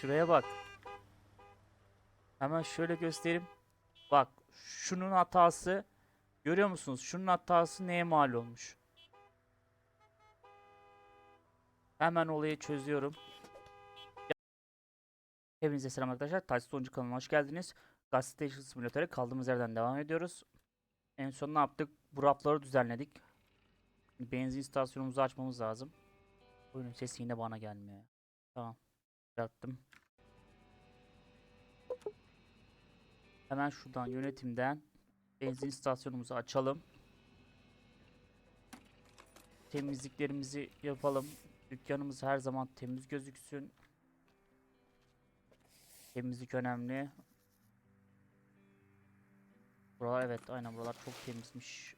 Şuraya bak. Hemen şöyle göstereyim. Bak şunun hatası görüyor musunuz? Şunun hatası neye mal olmuş? Hemen olayı çözüyorum. Hepinize selam arkadaşlar. Taksi Oyuncu kanalına hoş geldiniz. Gas Station Simulator'a kaldığımız yerden devam ediyoruz. En son ne yaptık? Bu rafları düzenledik. Benzin istasyonumuzu açmamız lazım. Oyunun sesi yine bana gelmiyor. Tamam. Yaptım. Hemen şuradan yönetimden benzin istasyonumuzu açalım. Temizliklerimizi yapalım. Dükkanımız her zaman temiz gözüksün. Temizlik önemli. Buralar evet aynen buralar çok temizmiş.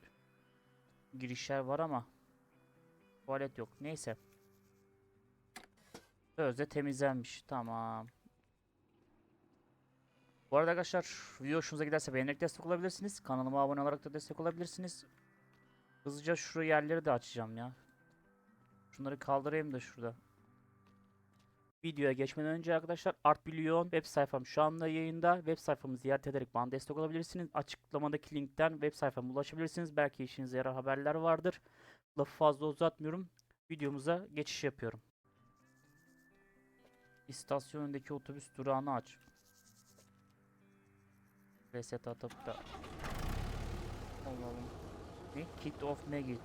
Girişler var ama tuvalet yok. Neyse. Sözde temizlenmiş. Tamam. Bu arada arkadaşlar video hoşunuza giderse beğenerek destek olabilirsiniz. Kanalıma abone olarak da destek olabilirsiniz. Hızlıca şu yerleri de açacağım ya. Şunları kaldırayım da şurada. Videoya geçmeden önce arkadaşlar Art Billion web sayfam şu anda yayında. Web sayfamı ziyaret ederek bana destek olabilirsiniz. Açıklamadaki linkten web sayfama ulaşabilirsiniz. Belki işinize yarar haberler vardır. Lafı fazla uzatmıyorum. Videomuza geçiş yapıyorum. İstasyon önündeki otobüs durağını aç. Reset atıp da. Allah. Ne? Kit of Magic.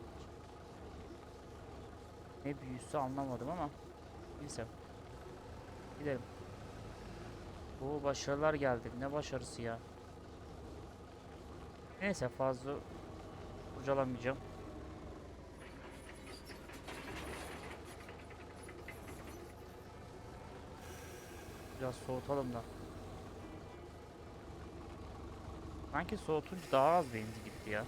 Ne büyüsü anlamadım ama. Neyse. Gidelim. Oo başarılar geldi. Ne başarısı ya. Neyse fazla kurcalamayacağım. Biraz soğutalım da. Sanki soğutunca daha az benzin gitti ya.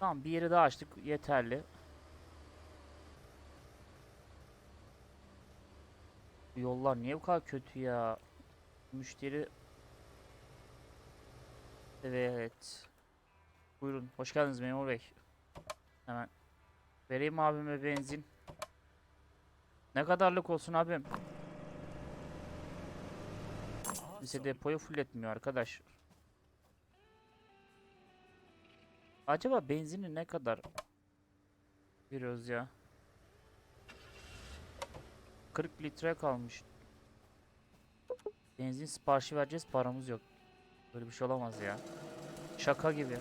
Tamam bir yeri daha açtık yeterli. Bu yollar niye bu kadar kötü ya? Müşteri Evet. Buyurun. Hoş geldiniz memur bey. Hemen vereyim abime benzin. Ne kadarlık olsun abim? Bize depoyu fulletmiyor arkadaş. Acaba benzini ne kadar veriyoruz ya? 40 litre kalmış. Benzin siparişi vereceğiz paramız yok. Böyle bir şey olamaz ya. Şaka gibi.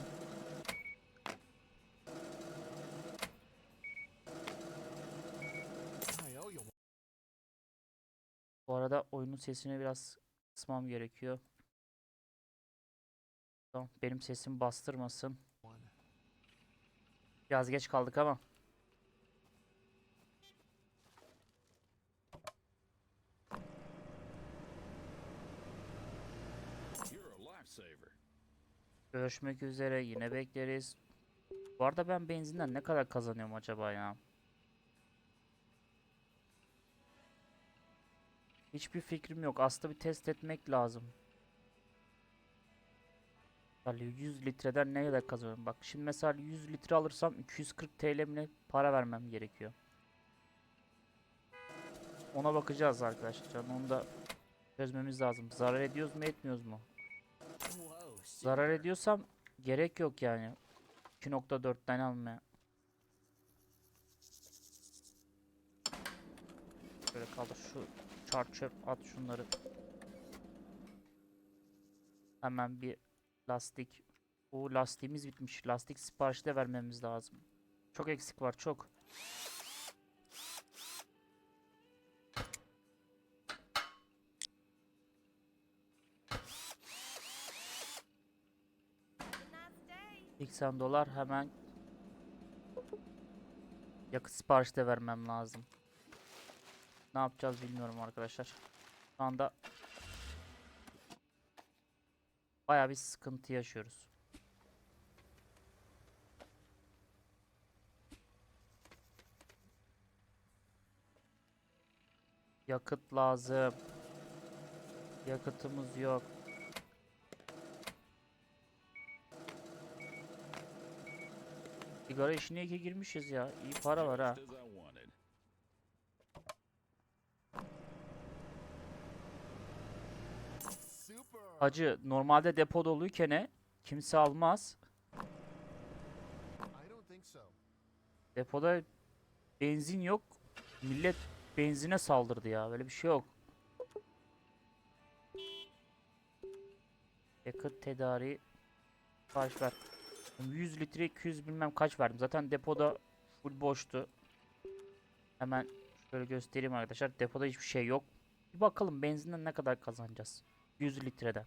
Bu arada oyunun sesini biraz kısmam gerekiyor. Tamam, benim sesim bastırmasın. Biraz geç kaldık ama. Görüşmek üzere yine bekleriz. Bu arada ben benzinden ne kadar kazanıyorum acaba ya? Hiçbir fikrim yok. Aslında bir test etmek lazım. Yani 100 litreden ne kadar kazanıyorum? Bak şimdi mesela 100 litre alırsam 240 TL mi para vermem gerekiyor. Ona bakacağız arkadaşlar. Onu da çözmemiz lazım. Zarar ediyoruz mu etmiyoruz mu? Zarar ediyorsam gerek yok yani. 2.4'ten almaya. Şöyle kaldır şu çar çöp at şunları. Hemen bir lastik. Bu lastiğimiz bitmiş. Lastik siparişi de vermemiz lazım. Çok eksik var çok. Nice day. 80 dolar hemen yakıt siparişi de vermem lazım. Ne yapacağız bilmiyorum arkadaşlar. Şu anda baya bir sıkıntı yaşıyoruz. Yakıt lazım. Yakıtımız yok. Sigara işine iyi ki girmişiz ya. İyi para var ha. Just as I wanted. Super. Hacı normalde depo doluyken kimse almaz. Depoda benzin yok. Millet benzine saldırdı ya. Böyle bir şey yok. Yakıt tedariği kaç ver? 100 litre 200 bilmem kaç verdim. Zaten depoda full boştu. Hemen şöyle göstereyim arkadaşlar. Depoda hiçbir şey yok. Bir bakalım benzinden ne kadar kazanacağız. 100 litreden.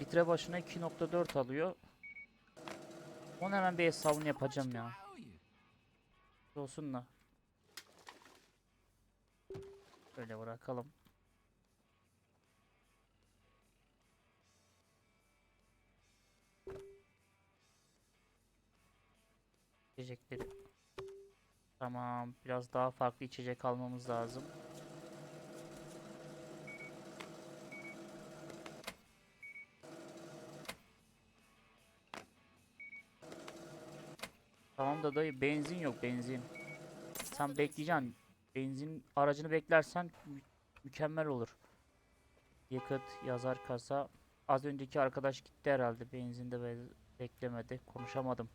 Litre başına 2.4 alıyor. Onu hemen bir hesabını yapacağım ya. Olsun da. Böyle bırakalım. İçecekleri. Tamam. Biraz daha farklı içecek almamız lazım. Tamam da dayı benzin yok benzin. Sen bekleyeceksin. Benzin aracını beklersen mü- mükemmel olur. Yakıt yazar kasa. Az önceki arkadaş gitti herhalde. Benzinde be- beklemedi. Konuşamadım.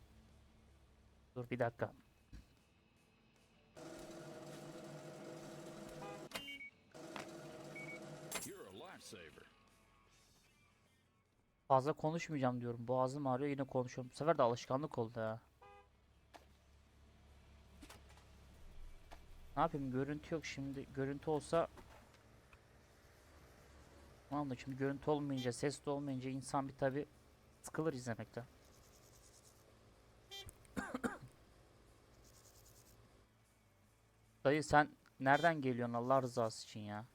Dur bir dakika. Fazla konuşmayacağım diyorum. Boğazım ağrıyor yine konuşuyorum. Bu sefer de alışkanlık oldu ha. Ne yapayım görüntü yok şimdi. Görüntü olsa da şimdi görüntü olmayınca, ses de olmayınca insan bir tabi sıkılır izlemekten. Dayı sen nereden geliyorsun Allah rızası için ya?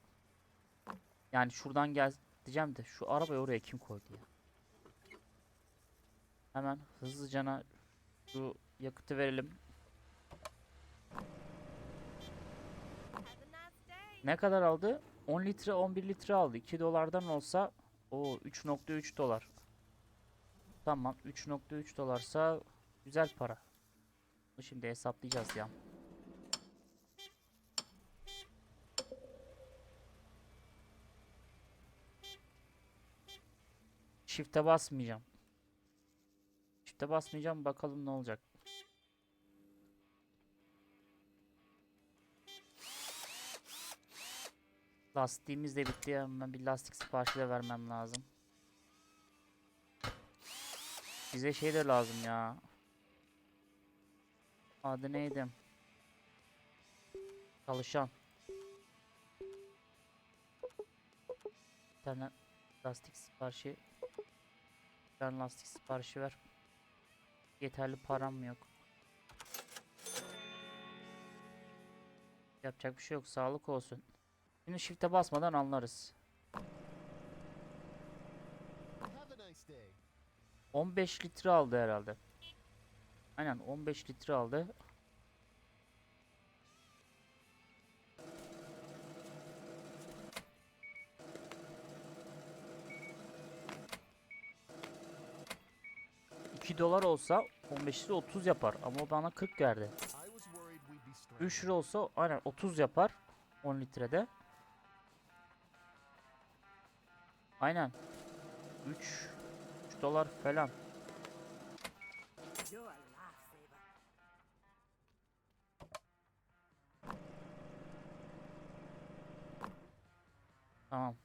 Yani şuradan gel diyeceğim de şu arabayı oraya kim koydu ya? Hemen hızlıcana şu yakıtı verelim. Ne kadar aldı? 10 litre 11 litre aldı. 2 dolardan olsa o 3.3 dolar. Tamam 3.3 dolarsa güzel para. Şimdi hesaplayacağız ya. Shift'e basmayacağım. Shift'e basmayacağım bakalım ne olacak. Lastiğimiz de bitti. Hemen bir lastik siparişi de vermem lazım. Bize şey de lazım ya. Adı neydi? Çalışan. Bir tane lastik siparişi. Bir tane lastik siparişi ver. Yeterli param yok. Yapacak bir şey yok. Sağlık olsun. Şimdi shift'e basmadan anlarız. Have a nice day. 15 litre aldı herhalde. Aynen 15 litre aldı. $2 dolar olsa 15 litre 30 yapar ama o bana 40 verdi. I was worried we'd be stranded. 3 lira olsa aynen 30 yapar 10 litrede. Aynen. 3 3 dolar falan. Tamam.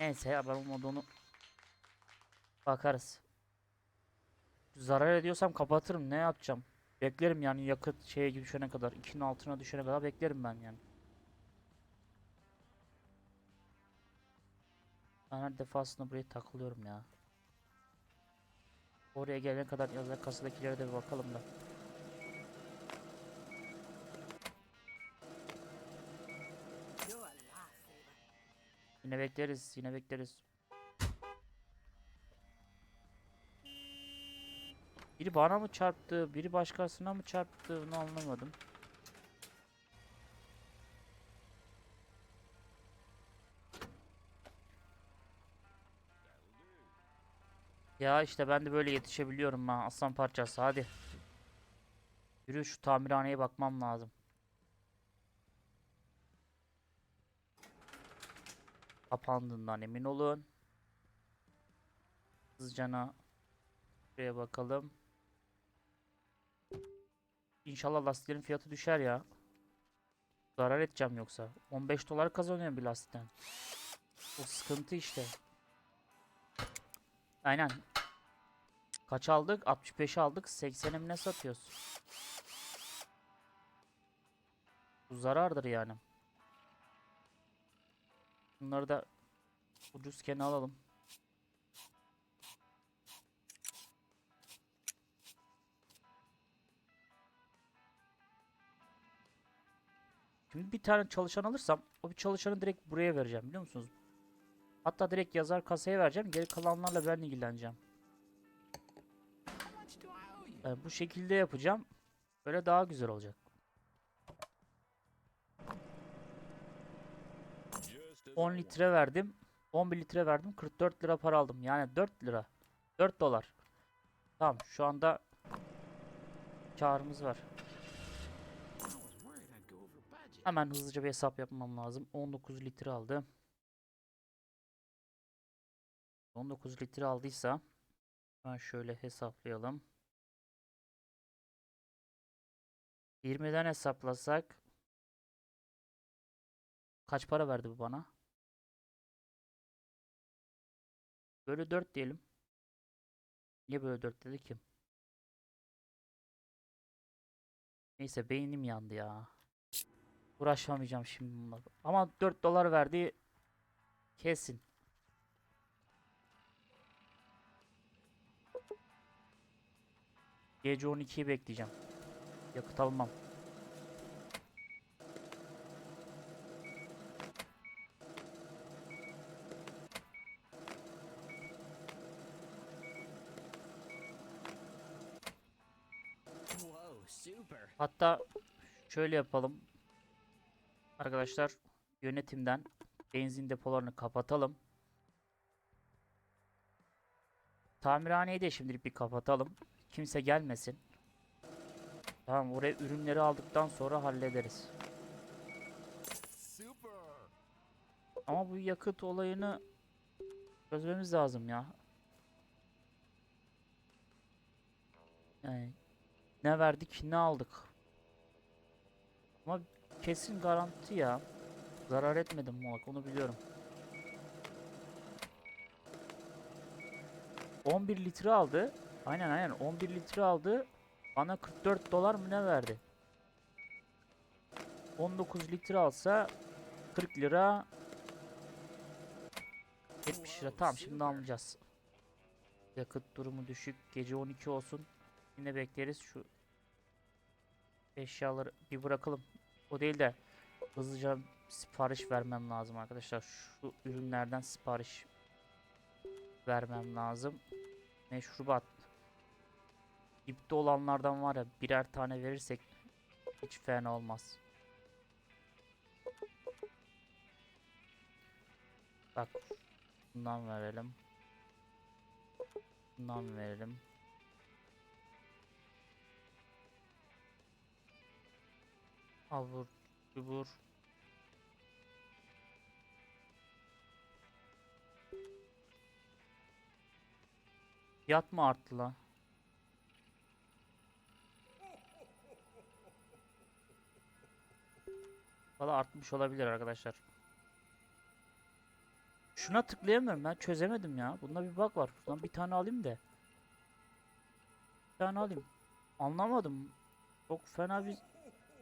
Neyse ya ben bakarız. Zarar ediyorsam kapatırım ne yapacağım? Beklerim yani yakıt şeye düşene kadar 2'nin altına düşene kadar beklerim ben yani. Ben her defasında buraya takılıyorum ya. Oraya gelene kadar yazar kasadakilere de bir bakalım da. Yine bekleriz, yine bekleriz. Biri bana mı çarptı, biri başkasına mı çarptı onu anlamadım. Ya işte ben de böyle yetişebiliyorum ha aslan parçası hadi. Yürü şu tamirhaneye bakmam lazım. Kapandığından emin olun. Hızlıcana şuraya bakalım. İnşallah lastiklerin fiyatı düşer ya. Zarar edeceğim yoksa. 15 dolar kazanıyorum bir lastikten. O sıkıntı işte. Aynen. Kaç aldık? 65 aldık. 80'e mi ne satıyoruz? Bu zarardır yani. Bunları da ucuzken alalım. Şimdi bir tane çalışan alırsam o bir çalışanı direkt buraya vereceğim biliyor musunuz? Hatta direkt yazar kasaya vereceğim. Geri kalanlarla ben ilgileneceğim. Yani bu şekilde yapacağım. Böyle daha güzel olacak. Just as 10 I litre verdim. 11 litre verdim. 44 lira para aldım. Yani 4 lira. 4 dolar. Tamam şu anda karımız var. Hemen hızlıca bir hesap yapmam lazım. 19 litre aldı. 19 litre aldıysa ben şöyle hesaplayalım. 20'den hesaplasak kaç para verdi bu bana? Bölü 4 diyelim. Niye bölü 4 dedi ki? Neyse beynim yandı ya. Uğraşamayacağım şimdi bununla. Ama 4 dolar verdi kesin. Gece 12'yi bekleyeceğim. Yakıt almam. Hatta şöyle yapalım. Arkadaşlar yönetimden benzin depolarını kapatalım. Tamirhaneyi de şimdilik bir kapatalım. Kimse gelmesin. Tamam oraya ürünleri aldıktan sonra hallederiz. Ama bu yakıt olayını çözmemiz lazım ya. Yani ne verdik ne aldık. Ama kesin garanti ya. Zarar etmedim muhakkak onu biliyorum. 11 litre aldı. Aynen aynen 11 litre aldı. Bana 44 dolar mı ne verdi? 19 litre alsa 40 lira 70 lira. Tamam şimdi almayacağız. Yakıt durumu düşük. Gece 12 olsun. Yine bekleriz. Şu eşyaları bir bırakalım. O değil de hızlıca sipariş vermem lazım arkadaşlar. Şu ürünlerden sipariş vermem lazım. Meşrubat. İpte olanlardan var ya birer tane verirsek hiç fena olmaz. Bak bundan verelim. Bundan verelim. Abur cubur. Fiyat mı arttı? Valla artmış olabilir arkadaşlar. Şuna tıklayamıyorum ben çözemedim ya. Bunda bir bug var. Şuradan bir tane alayım da. Bir tane alayım. Anlamadım. Çok fena bir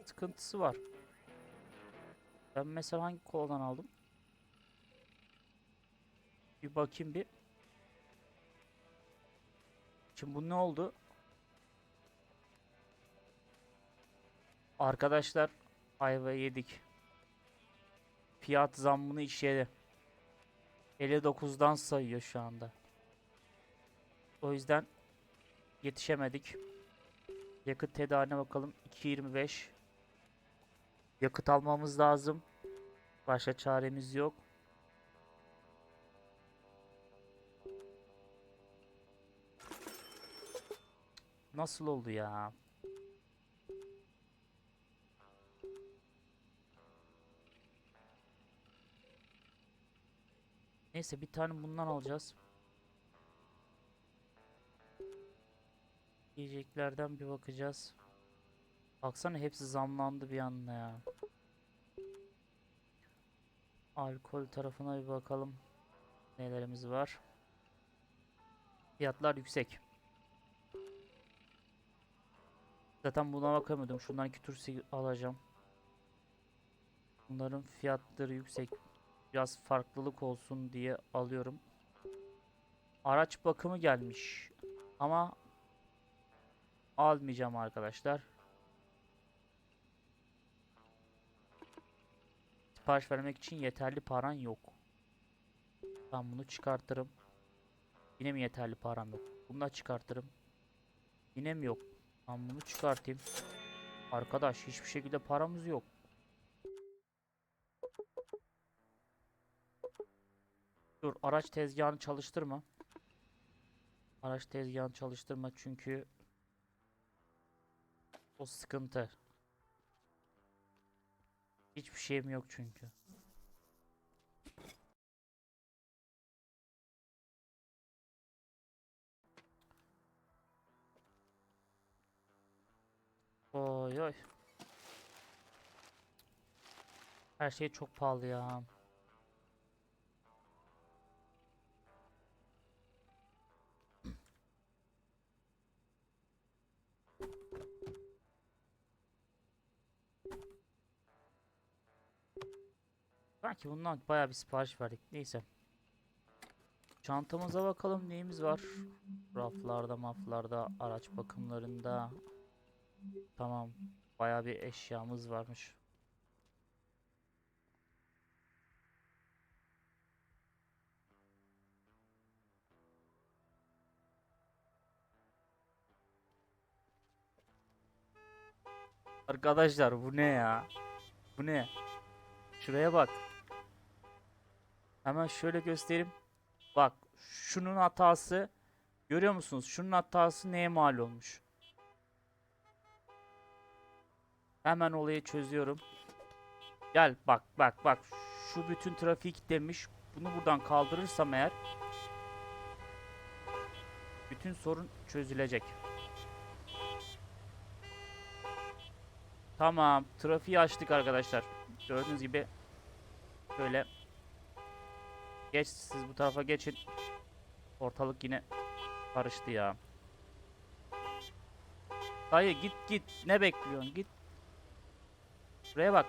sıkıntısı var. Ben mesela hangi koldan aldım? Bir bakayım bir. Şimdi bu ne oldu? Arkadaşlar ayva yedik. Fiyat zammını işledi. 59'dan sayıyor şu anda. O yüzden yetişemedik. Yakıt tedarine bakalım. 2.25. Yakıt almamız lazım. Başka çaremiz yok. Nasıl oldu ya? Neyse bir tane bundan alacağız. Yiyeceklerden bir bakacağız. Baksana hepsi zamlandı bir anda ya. Alkol tarafına bir bakalım. Nelerimiz var? Fiyatlar yüksek. Zaten buna bakamıyordum. Şundan iki tur alacağım. Bunların fiyatları yüksek. Biraz farklılık olsun diye alıyorum. Araç bakımı gelmiş. Ama almayacağım arkadaşlar. Sipariş vermek için yeterli paran yok. Ben bunu çıkartırım. Yine mi yeterli param yok? Bunu da çıkartırım. Yine mi yok? Ben bunu çıkartayım. Arkadaş hiçbir şekilde paramız yok. Dur araç tezgahını çalıştırma. Araç tezgahını çalıştırma çünkü o sıkıntı. Hiçbir şeyim yok çünkü. Oy oy. Her şey çok pahalı ya. Belki bundan bayağı bir sipariş verdik. Neyse. Çantamıza bakalım neyimiz var. Raflarda, maflarda, araç bakımlarında. Tamam. Bayağı bir eşyamız varmış. Arkadaşlar bu ne ya? Bu ne? Şuraya bak. Hemen şöyle göstereyim. Bak şunun hatası görüyor musunuz? Şunun hatası neye mal olmuş? Hemen olayı çözüyorum. Gel bak bak bak. Şu bütün trafik demiş. Bunu buradan kaldırırsam eğer bütün sorun çözülecek. Tamam. Trafiği açtık arkadaşlar. Gördüğünüz gibi şöyle geç siz bu tarafa geçin. Ortalık yine karıştı ya. Dayı git git. Ne bekliyorsun? Git. Buraya bak.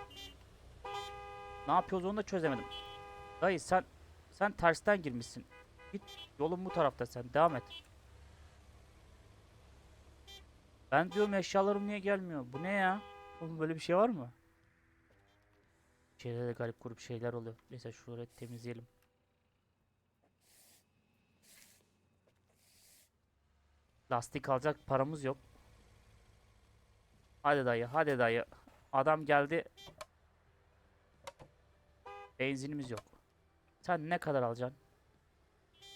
Ne yapıyoruz onu da çözemedim. Dayı sen sen tersten girmişsin. Git yolun bu tarafta sen. Devam et. Ben diyorum eşyalarım niye gelmiyor? Bu ne ya? Oğlum böyle bir şey var mı? Şeylerde garip grup şeyler oluyor. Neyse şurayı temizleyelim. Lastik alacak paramız yok. Hadi dayı, hadi dayı. Adam geldi. Benzinimiz yok. Sen ne kadar alacaksın?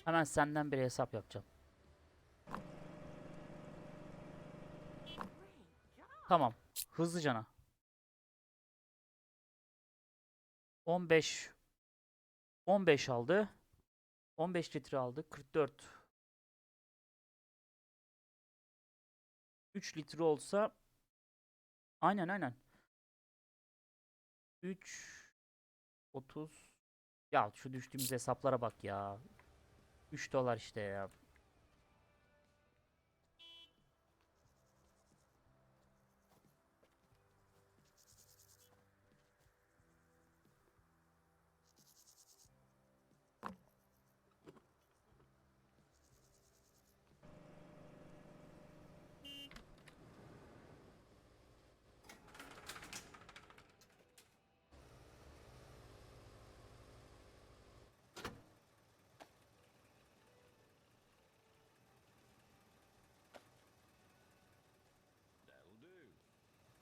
Hemen senden bir hesap yapacağım. Tamam. Hızlıcana. 15 15 aldı. 15 litre aldı. 44 3 litre olsa aynen aynen. 3 30 ya şu düştüğümüz hesaplara bak ya. 3 dolar işte ya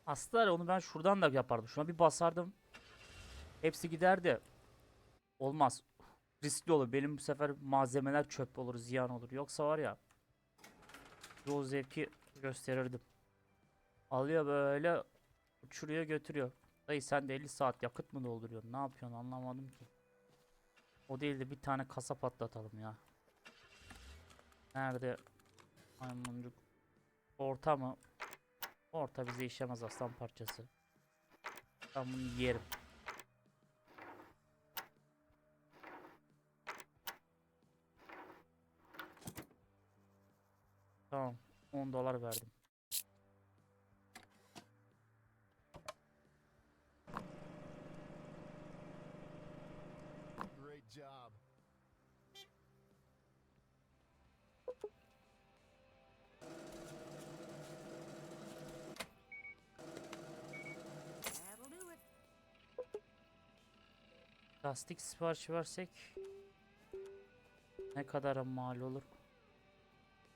Aslında onu ben şuradan da yapardım. Şuna bir basardım. Hepsi giderdi. Olmaz. Riskli olur. Benim bu sefer malzemeler çöp olur, ziyan olur. Yoksa var ya yol zevki gösterirdim. Alıyor böyle uçuruyor götürüyor. Dayı sen de 50 saat yakıt mı dolduruyorsun? Ne yapıyorsun anlamadım ki. O değil de bir tane kasa patlatalım ya. Nerede? Maymuncuk. Orta mı? Orta bize işlemez aslan parçası. Ben bunu yerim. Tamam. 10 dolar verdim. Lastik siparişi versek ne kadara mal olur?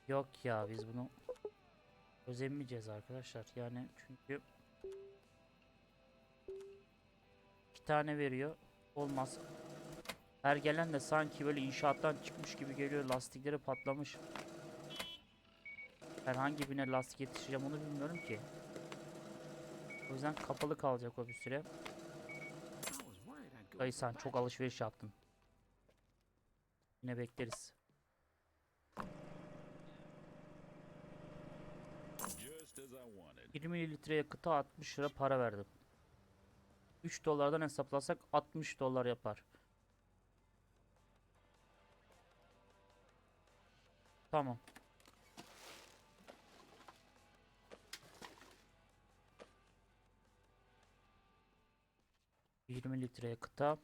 Yok ya biz bunu özemeyeceğiz arkadaşlar. Yani çünkü iki tane veriyor. Olmaz. Her gelen de sanki böyle inşaattan çıkmış gibi geliyor. Lastikleri patlamış. Herhangi birine lastik yetişeceğim onu bilmiyorum ki. O yüzden kapalı kalacak o bir süre. Dayı sen çok alışveriş yaptın. Yine bekleriz. Just as I wanted. 20 litre yakıta 60 lira para verdim. 3 dolardan hesaplasak 60 dolar yapar. Tamam. ...20 litre yakıta...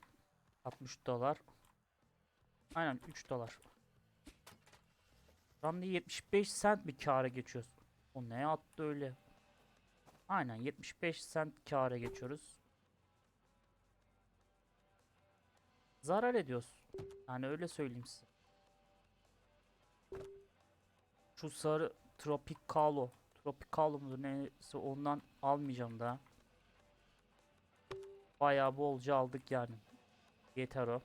...60 dolar... ...aynen 3 dolar... ...şu anda 75 cent bir kâra geçiyoruz... ...o ne attı öyle... Aynen 75 cent kâra geçiyoruz. Zarar ediyoruz. Yani öyle söyleyeyim size. Şu sarı Tropicalo. Tropicalo mudur neyse ondan almayacağım daha. Bayağı bolca aldık yani. Yeter o.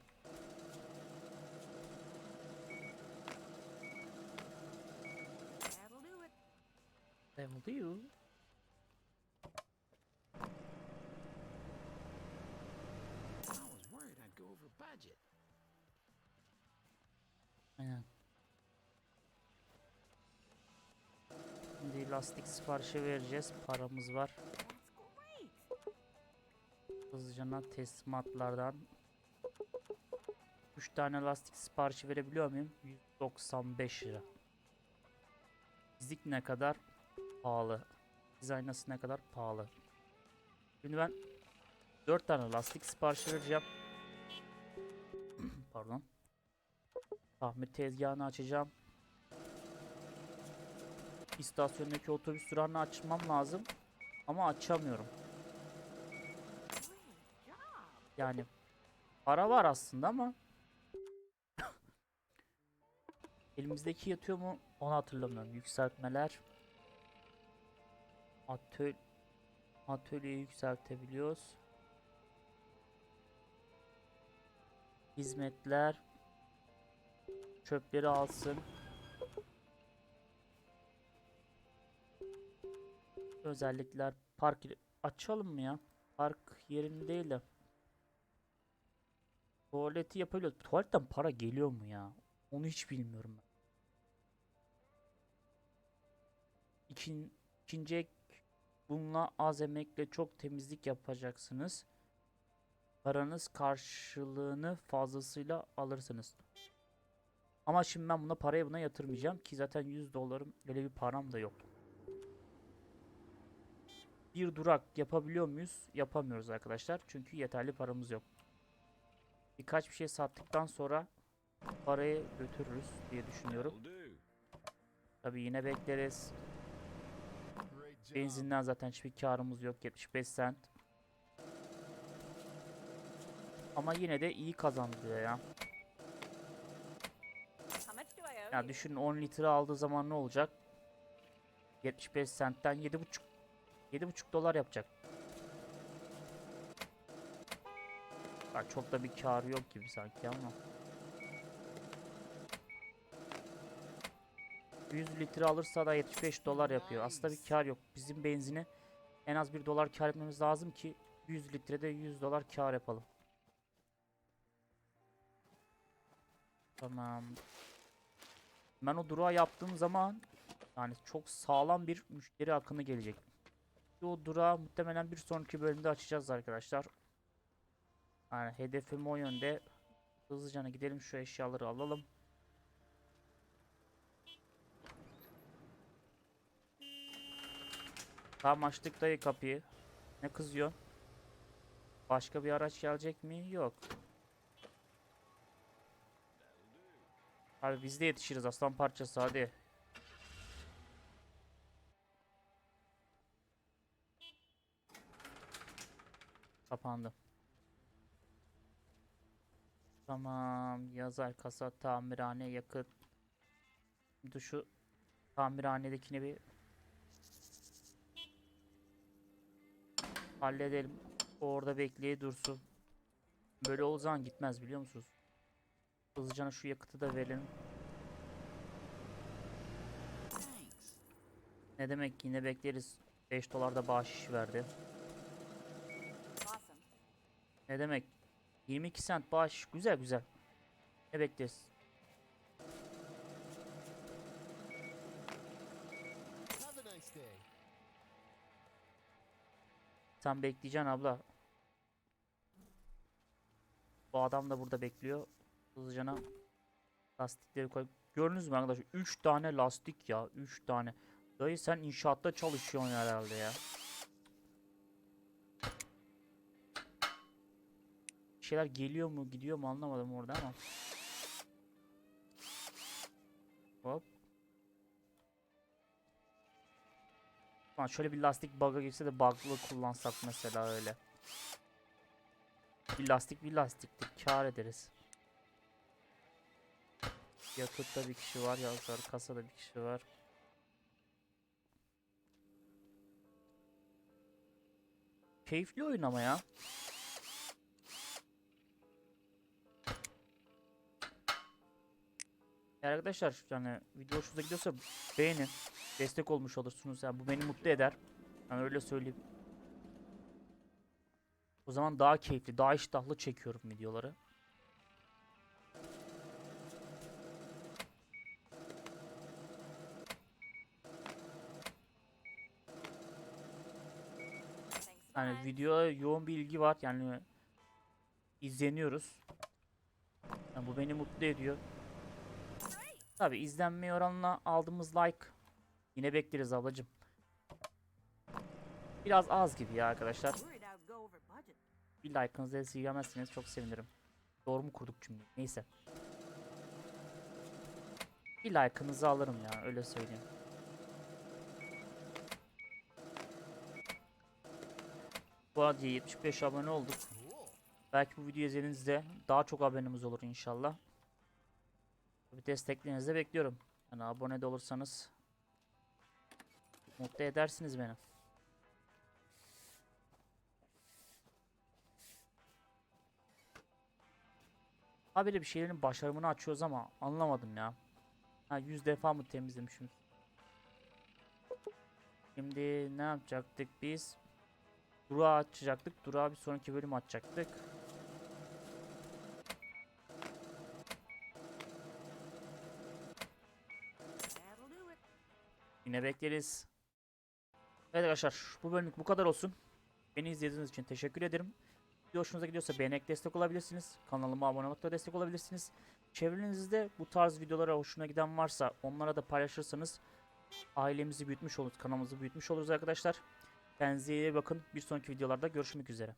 That'll do. Aynen. Şimdi lastik siparişi vereceğiz. Paramız var. Hızlıca teslimatlardan 3 tane lastik siparişi verebiliyor muyum? 195 lira. Fizik ne kadar? Pahalı. Dizaynası ne kadar? Pahalı. Şimdi ben 4 tane lastik siparişi vereceğim. Pardon. Tamir tezgahını açacağım. İstasyondaki otobüs durağını açmam lazım. Ama açamıyorum. Yani para var aslında ama elimizdeki yatıyor mu onu hatırlamıyorum. Yükseltmeler Atöl atölyeyi yükseltebiliyoruz. Hizmetler çöpleri alsın. Özellikler park açalım mı ya? Park yerinde değil de. Tuvaleti yapabiliyoruz. Tuvaletten para geliyor mu ya? Onu hiç bilmiyorum ben. İkin, ikinci ek bununla az emekle çok temizlik yapacaksınız. Paranız karşılığını fazlasıyla alırsınız. Ama şimdi ben buna parayı buna yatırmayacağım ki zaten 100 dolarım öyle bir param da yok. Bir durak yapabiliyor muyuz? Yapamıyoruz arkadaşlar. Çünkü yeterli paramız yok. Birkaç bir şey sattıktan sonra parayı götürürüz diye düşünüyorum. Tabii yine bekleriz. Benzinden zaten hiçbir karımız yok. 75 cent. Ama yine de iyi kazandırıyor ya. Ya düşünün 10 litre aldığı zaman ne olacak? 75 centten 7,5 7,5 dolar yapacak. Bak çok da bir karı yok gibi sanki ama. 100 litre alırsa da 75 dolar yapıyor. Aslında bir kar yok. Bizim benzini en az 1 dolar kar etmemiz lazım ki 100 litrede 100 dolar kar yapalım. Tamam. Ben o durağı yaptığım zaman yani çok sağlam bir müşteri akını gelecek. O durağı muhtemelen bir sonraki bölümde açacağız arkadaşlar. Yani hedefim o yönde. Hızlıca gidelim şu eşyaları alalım. Tamam açtık dayı kapıyı. Ne kızıyor? Başka bir araç gelecek mi? Yok. Abi biz de yetişiriz aslan parçası hadi. Kapandı. Tamam. Yazar kasa tamirhane yakıt. Şimdi şu tamirhanedekini bir halledelim. O Orada bekleye dursun. Böyle o zaman gitmez biliyor musunuz? Hızlıca şu yakıtı da verelim. Ne demek yine bekleriz. 5 dolar da bahşiş verdi. Ne demek? 22 cent bağış. Güzel güzel. Ne bekleriz? Sen bekleyeceksin abla. Bu adam da burada bekliyor. Hızlıca lastikleri koy. Gördünüz mü arkadaşlar? 3 tane lastik ya. 3 tane. Dayı sen inşaatta çalışıyorsun herhalde ya. Şeyler geliyor mu gidiyor mu anlamadım orada ama. Hop. Lan şöyle bir lastik bug'a girse de bug'lı kullansak mesela öyle. Bir lastik bir lastiktir. Kar ederiz. Yakıtta bir kişi var. Yazar kasada bir kişi var. Keyifli oyun ya. Ya Arkadaşlar yani video hoşunuza gidiyorsa beğenin. Destek olmuş olursunuz. Yani bu beni mutlu eder. Yani öyle söyleyeyim. O zaman daha keyifli, daha iştahlı çekiyorum videoları. Yani videoya yoğun bir ilgi var. Yani izleniyoruz. Yani bu beni mutlu ediyor. Tabi izlenme oranına aldığımız like yine bekleriz ablacım. Biraz az gibi ya arkadaşlar. Bir like'ınızı esirgemezseniz çok sevinirim. Doğru mu kurduk cümleyi? Neyse. Bir like'ınızı alırım ya öyle söyleyeyim. Bu arada 75 abone olduk. Belki bu videoyu izlediğinizde daha çok abonemiz olur inşallah. Bir desteklerinizi de bekliyorum. Yani abone de olursanız mutlu edersiniz beni. Habire bir şeylerin başarımını açıyoruz ama anlamadım ya. Ha 100 defa mı temizlemişim? Şimdi ne yapacaktık biz? Durağı açacaktık. Durağı bir sonraki bölüm açacaktık. That'll do it. Yine bekleriz. Evet arkadaşlar bu bölümlük bu kadar olsun. Beni izlediğiniz için teşekkür ederim. Video hoşunuza gidiyorsa beğenerek destek olabilirsiniz. Kanalıma abone olarak da destek olabilirsiniz. Çevrenizde bu tarz videolara hoşuna giden varsa onlara da paylaşırsanız ailemizi büyütmüş oluruz, kanalımızı büyütmüş oluruz arkadaşlar. Kendinize iyi bakın. Bir sonraki videolarda görüşmek üzere.